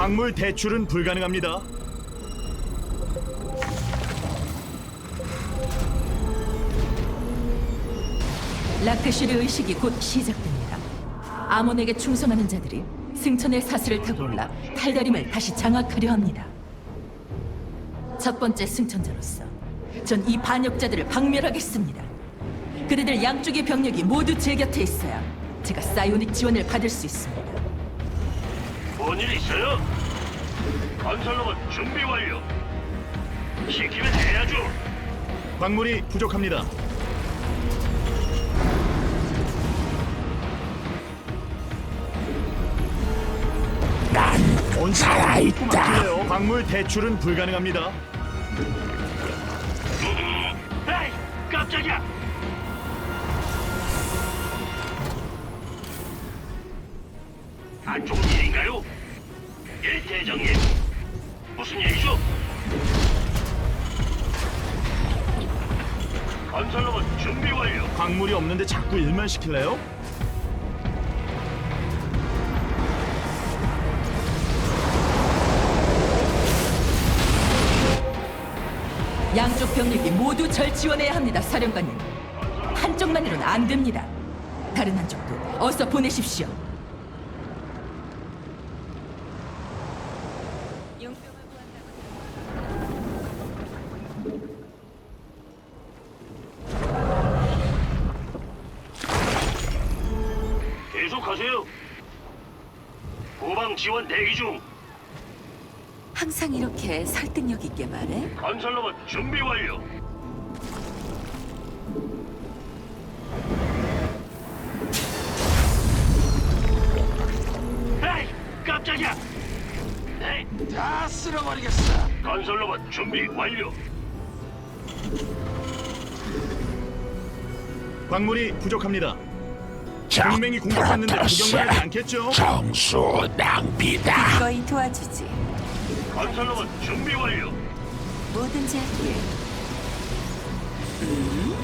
광물 대출은 불가능합니다. 라크슈르 의식이 곧 시작됩니다. 아몬에게 충성하는 자들이 승천의 사슬을 타고 올라 탈다림을 다시 장악하려 합니다. 첫 번째 승천자로서 전 이 반역자들을 박멸하겠습니다. 그들들 양쪽의 병력이 모두 제 곁에 있어야 제가 사이오닉 지원을 받을 수 있습니다. 뭔일 있어요? 건설로봇 준비 완료. 시키면 해야죠. 광물이 부족합니다. 난 살아있다. 광물 대출은 불가능합니다. 에이, 깜짝이야. 안 좋은 일인가요? 예, 대장님. 무슨 일이죠? 건설로봇 준비 완료. 광물이 없는데 자꾸 일만 시킬래요? 양쪽 병력이 모두 절 지원해야 합니다, 사령관님. 한쪽만으로는 안 됩니다. 다른 한쪽도 어서 보내십시오. 계속하세요. 후방 지원 대기 중. 항상 이렇게 설득력 있게 말해? 건설로봇 준비 완료. 에이, 깜짝이야. 네, 다 쓸어버리겠어. 건설로봇 준비 완료. 광물이 부족합니다. 동맹이 공격받는데 구경만 하지 않겠죠? 정수 낭비다. 거의 도와주지. 건설로봇 준비 완료. 뭐든지 할게. 음?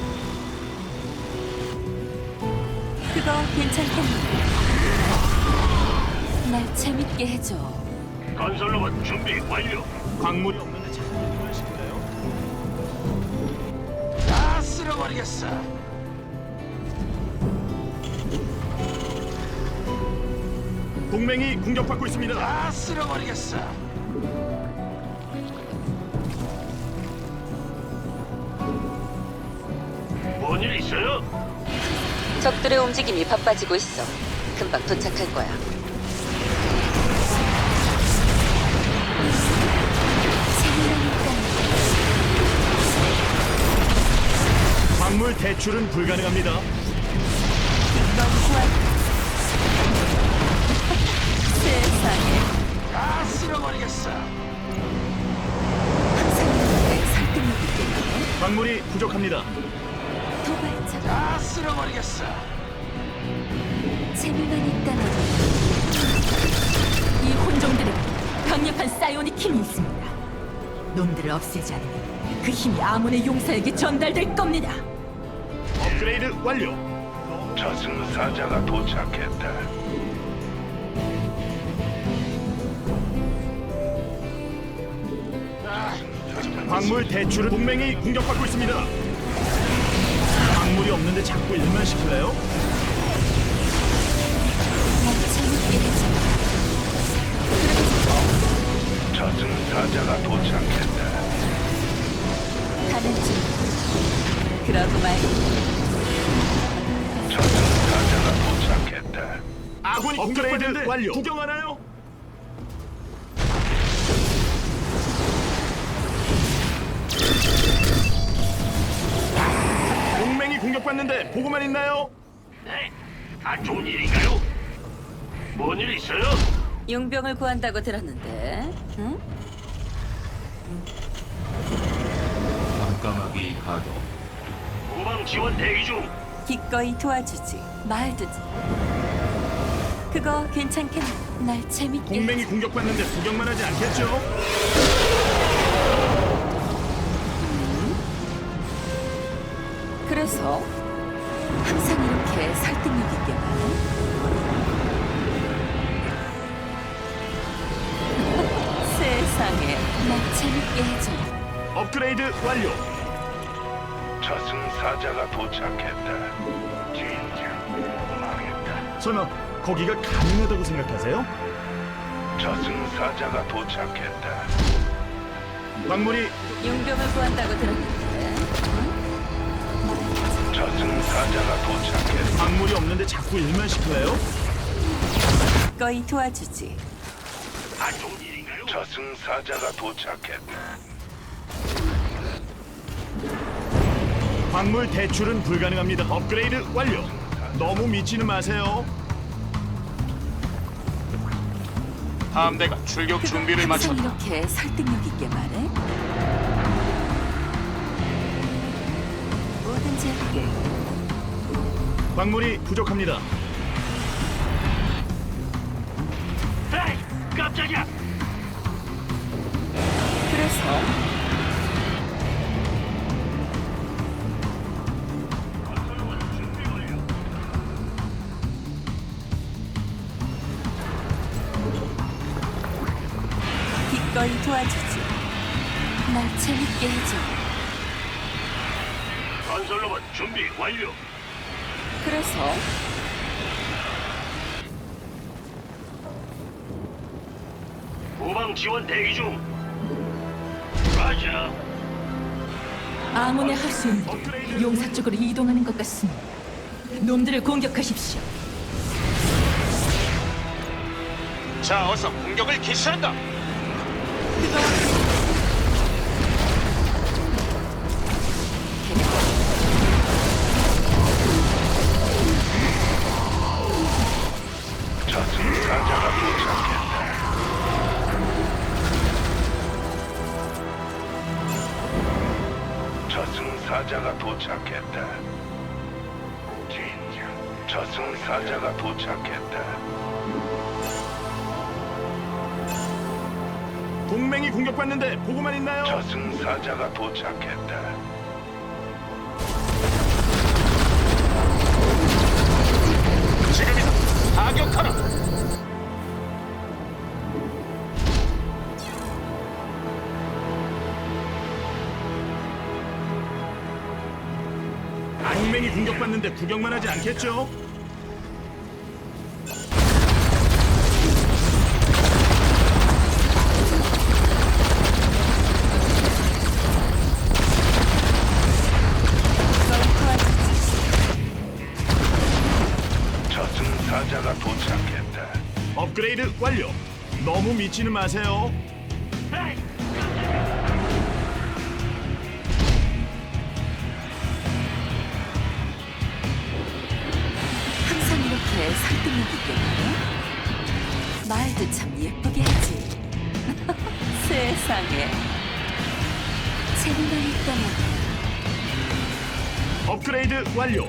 그거 괜찮겠네. 날 재밌게 해줘. 건설로봇 준비 완료. 광물이 없는 데 자꾸 일만 시킬래요? 다 쓸어버리겠어. 동맹이 공격받고 있습니다. 다 쓸어버리겠어. 뭔일 있어요? 적들의 움직임이 바빠지고 있어. 금방 도착할 거야. 광물 대출은 불가능합니다. 다 쓸어버리겠어. 항상 설득력. 광물이 부족합니다. 도발자. 다 쓸어버리겠어. 재미만 있다면 이 혼종들에게 강력한 사이오닉 힘이 있습니다. 놈들을 없애지 않으면 그 힘이 아몬의 용사에게 전달될 겁니다. 업그레이드 완료. 저승사자가 도착했다. 광물 대출은 동맹이 공격받고 있습니다. 광물이 없는데 자꾸 일만 시킬래요? 해줘. 저승 사자가 도착했다. 가는 중. 그러고 말고. 저승 사자가 도착했다. 아군이 업그레이드 완료. 구경하나요? 공격받는데 보고만 있나요? 네, 안 좋은 일인가요? 뭔 일 있어요? 용병을 구한다고 들었는데, 응? 깜깜하게 가도 후방 지원 대기 중. 기꺼이 도와주지. 말도. 그거 괜찮겠네. 날 재밌게. 동맹이 공격받는데 구경만 하지 않겠죠? 그래서 항상 이렇게 설득력 있게 말해. 나 재밌게 해줘. 업그레이드 완료. 저승사자가 도착했다. 진짜 망했다. 설마 거기가 가능하다고 생각하세요? 저승사자가 도착했다. 광물이 용병을 구한다고 들었는데. 저승사자가 도착했다. 광물이 없는데 자꾸 일만 시킬래요? 거의 도와주지. 안 좋은 일인가요? 저승사자가 도착했다. 광물 대출은 불가능합니다. 업그레이드 완료. 너무 미치는 마세요. 함대가 출격 준비를 마쳤다. 이렇게 설득력 있게 말해. 광물이 부족합니다. 후방 지원 대기 중. 라자. 아몬의 하수인들이 용사 쪽으로 이동하는 것 같습니다. 놈들을 공격하십시오. 자, 어서 공격을 개시한다. 저승사 저승사자가 도착했다. 진짜. 저승사자가 도착했다. 동맹이 공격받는데 보고만 있나요? 저승사자가 도착했다. 지금이다. 타격하라. 공격받는데 구경만 하지 않겠죠? 저승사자가 도착했다. 업그레이드 완료. 너무 미치는 마세요. 업그레이드 완료.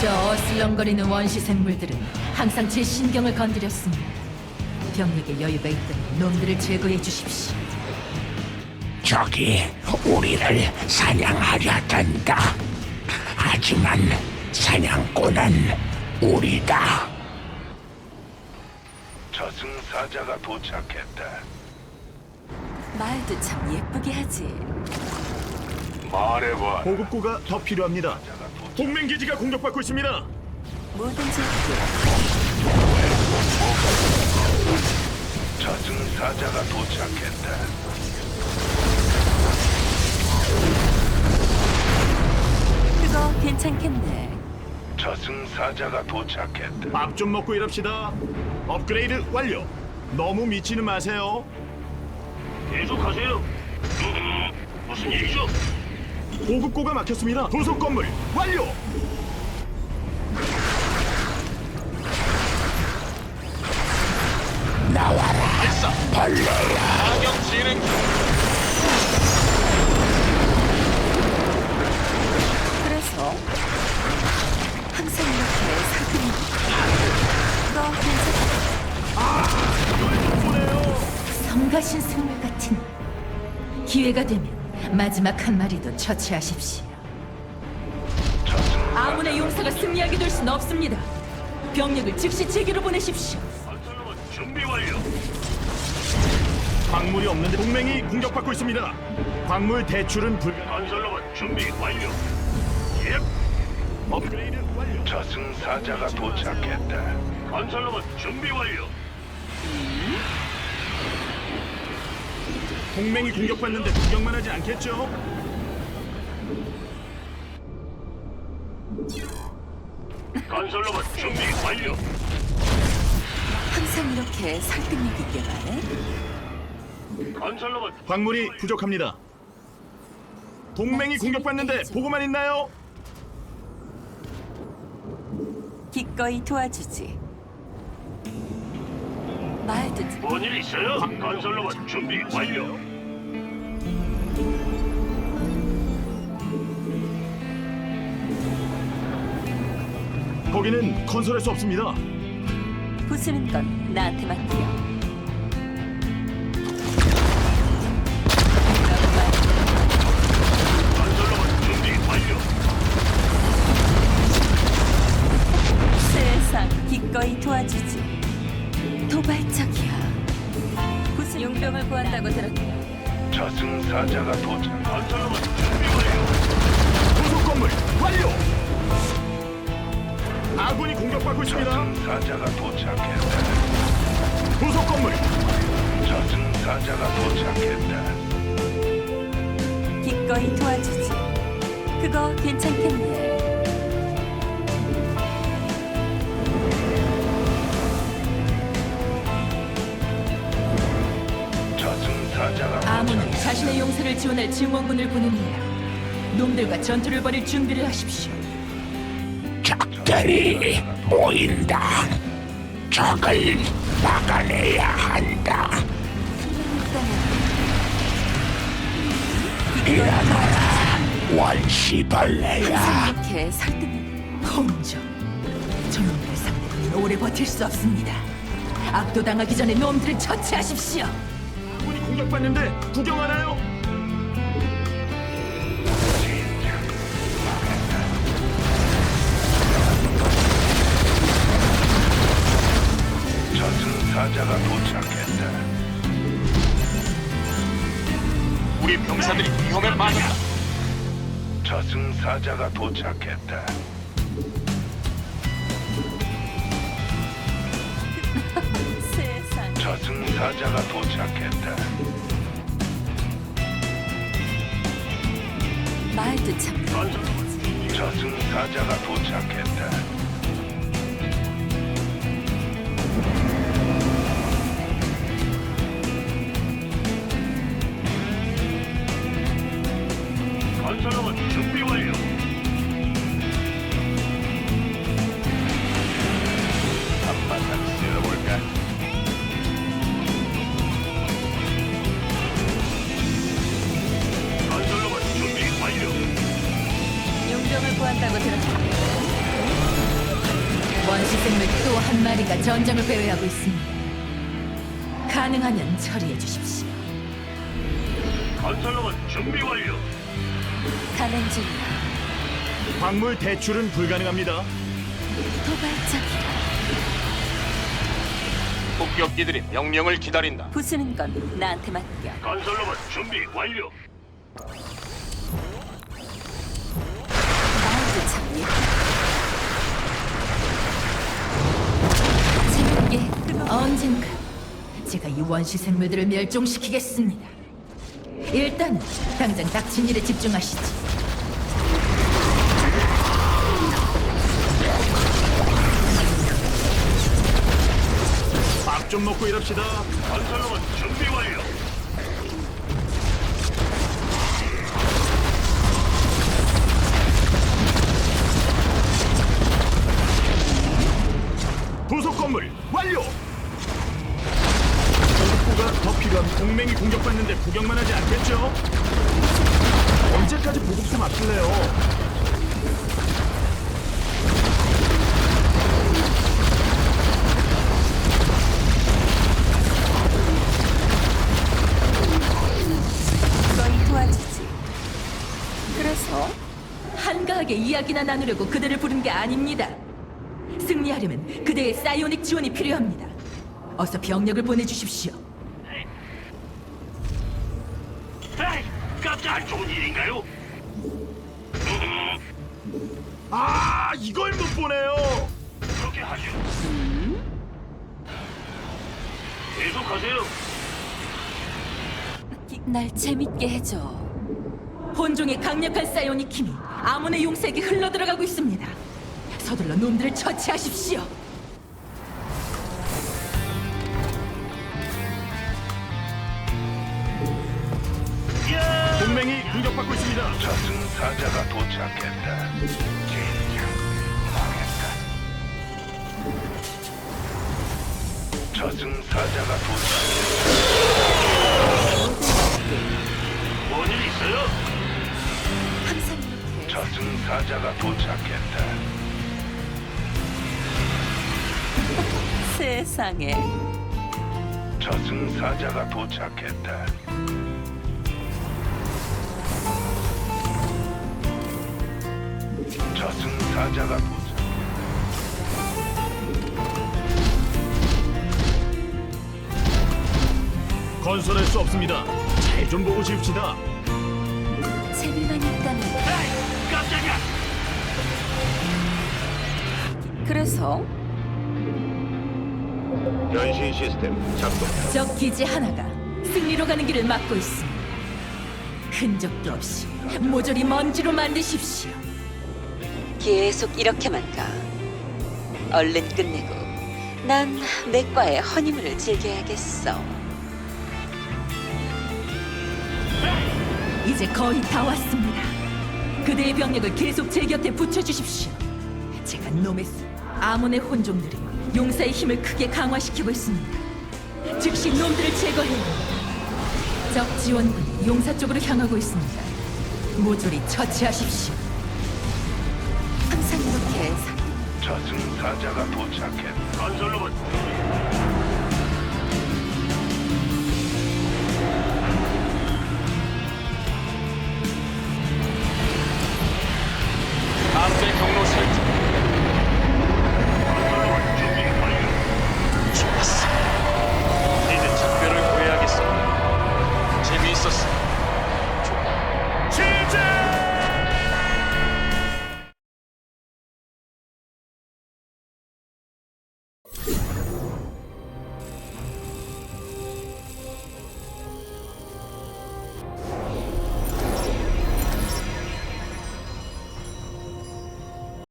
저 어슬렁거리는 원시 생물들은 항상 제 신경을 건드렸습니다. 병력에 여유가 있다면 놈들을 제거해 주십시오. 적이 우리를 사냥하려 든다. 하지만 사냥꾼은 우리다. 저승사자가 도착했다. 말도 참 예쁘게 하지. 말해봐. 보급고가 더 필요합니다. 동맹 기지가 공격받고 있습니다. 뭐든지 할게. 저승 사자가 도착했다. 그거 괜찮겠네. 저승 사자가 도착했다. 밥 좀 먹고 일합시다. 업그레이드 완료. 너무 미치는 마세요. 계속하세요. 음, 무슨 일이죠? 보급고가 막혔습니다. 도속 건물 완료. 나와라, 발사. 벌레야. 타격 진행 중. 그래서 항상 이렇게 있게. 너 괜찮아. 성가신 생물 같은 기회가 되면 마지막 한 마리도 처치하십시오. 아문의 용사가 승리하게 될 수는 없습니다. 병력을 즉시 제기로 보내십시오. 건설로봇 준비 완료. 광물이 없는데 동맹이 공격받고 있습니다. 광물 대출은 불 건설로봇 준비 완료. 예. 업그레이드 완료. 저승사자가 도착했다. 건설로봇 준비 완료. 동맹이 공격받는데 구경만 하지 않겠죠? 건설로봇 준비 완료. 항상 이렇게 설득력 있게 말해? 건설로봇 광물이 부족합니다. 동맹이 공격받는데 보고만 있나요? 기꺼이 도와주지. 말 듣지. 뭔일 있어요? 건설로봇 준비 완료. 거기는 건설할 수 없습니다. 부수는 건 나한테 맡겨. 도착했다. 기꺼이 도와주지. 그거 괜찮겠네. 저승사자가 아몬은 자신의 용사를 지원할 증원군을 보냅니다. 놈들과 전투를 벌일 준비를 하십시오. 적들이 모인다. 적을 막아내야 한다. 일어나라, 원시벌레야. 이렇게 설득력. 홍조, 저놈들 상대로는 오래 버틸 수 없습니다. 압도당하기 전에 놈들을 처치하십시오. 아군이 공격받는데 구경하나요? 저승사자가 도착했 우리 병사들이 위험에 빠졌다. 저승사자가 도착했다. 세상. 저승사자가 도착했다. 말도 참. 저승사자가 도착했다. 마리가 전장을 배회하고 있습니다. 가능하면 처리해 주십시오. 건설로봇 준비 완료. 가는 중이야. 광물 대출은 불가능합니다. 도발적이야. 폭격기들이 명령을 기다린다. 부수는 건 나한테 맡겨. 건설로봇 준비 완료. 언젠가 제가 이 원시 생물들을 멸종시키겠습니다. 일단 당장 닥친 일에 집중하시지. 밥 좀 먹고 일합시다. 건설로봇 준비 완료. 부속 건물 완료. 보급고가 더 필요한 동맹이 공격받는데 구경만 하지 않겠죠? 언제까지 보급소 맡길래요? 너희 도와주지. 그래서 한가하게 이야기나 나누려고 그대를 부른 게 아닙니다. 승리하려면 그대의 사이오닉 지원이 필요합니다. 어서 병력을 보내주십시오. 이걸 못 보네요. 그렇게 하죠. 계속하세요. 날 재밌게 해줘. 혼종의 강력한 사이오닉 힘이 아몬의 용색이 흘러들어가고 있습니다. 서둘러 놈들을 처치하십시오. 동맹이 공격받고 있습니다. 저승사자가 도착했다. 저승사자가 도착했다. 뭔일 있어요? 항상 저승사자가 도착했다. 세상에 저승사자가 도착했다. 저승사자가 도착. 건설할 수 없습니다. 잘 좀 보고 싶시다. 재미만 있다면 에이, 깜짝이야. 그래서 변신 시스템 작동. 적 기지 하나가 승리로 가는 길을 막고 있습니다. 흔적도 없이 모조리 먼지로 만드십시오. 계속 이렇게만 가. 얼른 끝내고 난 내과의 허니문을 즐겨야겠어. 이제 거의 다 왔습니다. 그대의 병력을 계속 제 곁에 붙여주십시오. 제가 놈의 수- 아몬의 혼종들이 용사의 힘을 크게 강화시키고 있습니다. 즉시 놈들을 합니다. 적 지원군이 용사 쪽으로 향하고 있습니다. 모조리 처치하십시오. 항상 이렇게 사- 저승사자가 도착했다. 건설로봇